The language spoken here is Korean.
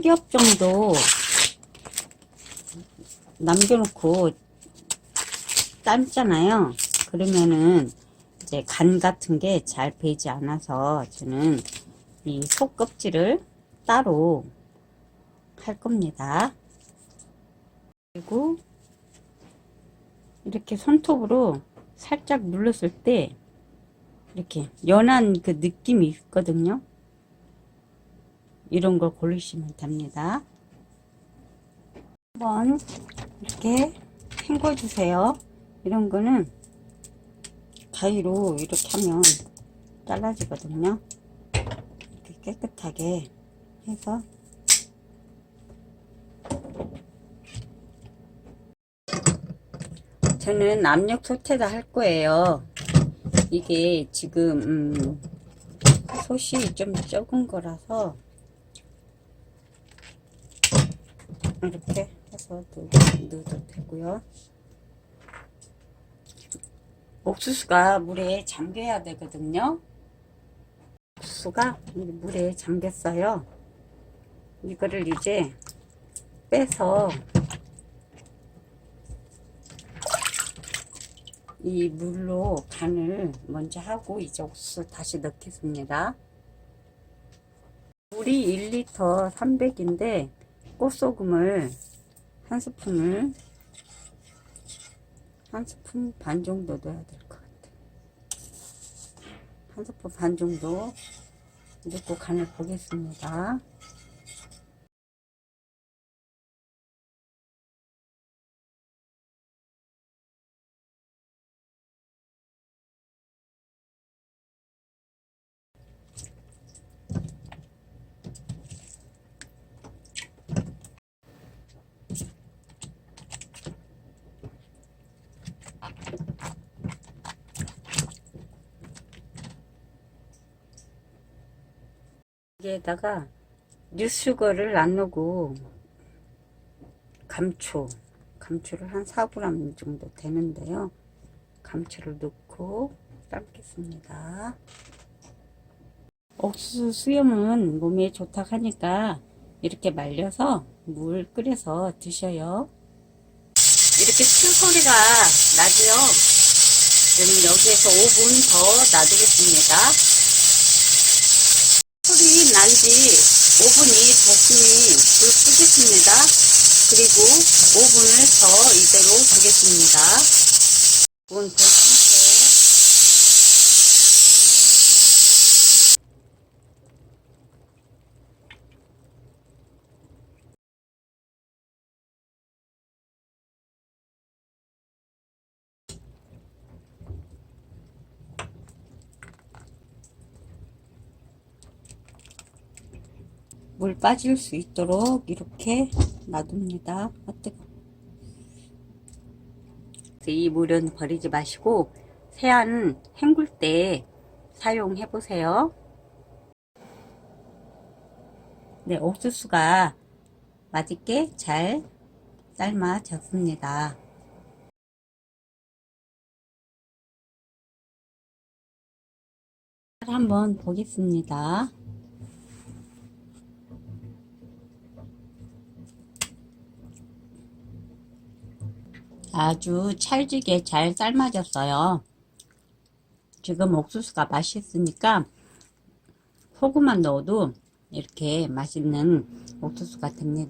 한 겹 정도 남겨놓고 삶잖아요. 그러면은 이제 간 같은 게 잘 배지 않아서 저는 이 속껍질을 따로 할 겁니다. 그리고 이렇게 손톱으로 살짝 눌렀을 때 이렇게 연한 그 느낌이 있거든요. 이런 걸 고르시면 됩니다. 한번 이렇게 헹궈 주세요. 이런 거는 가위로 이렇게 하면 잘라지거든요. 이렇게 깨끗하게 해서 저는 압력 소태다 할 거예요. 이게 지금 음, 솥이 좀 적은 거라서 이렇게 해서 넣어도 되고요. 옥수수가 물에 잠겨야 되거든요. 옥수수가 물에 잠겼어요. 이거를 이제 빼서 이 물로 간을 먼저 하고 이제 옥수수 다시 넣겠습니다. 물이 1리터 300인데 꽃소금을 한 스푼을 한 스푼 반 정도 넣어야 될 것 같아요. 한 스푼 반 정도 넣고 간을 보겠습니다. 여기에다가 뉴슈거를 안 넣고 감초 감초를 한 4g 정도 되는데요. 감초를 넣고 삶겠습니다. 옥수수 수염은 몸에 좋다 하니까 이렇게 말려서 물 끓여서 드셔요. 이렇게 큰 소리가 저는 여기에서 5분 더 놔두겠습니다 5분이 됐으니 불 끄겠습니다. 그리고 5분을 더 이대로 두겠습니다. 5분 물 빠질 수 있도록 이렇게 놔둡니다. 아. 이 물은 버리지 마시고 새안 헹굴 때 사용해 보세요. 네, 옥수수가 맛있게 잘 삶아졌습니다. 한번 보겠습니다. 아주 찰지게 잘 삶아졌어요. 지금 옥수수가 맛있으니까 소금만 넣어도 이렇게 맛있는 옥수수가 됩니다.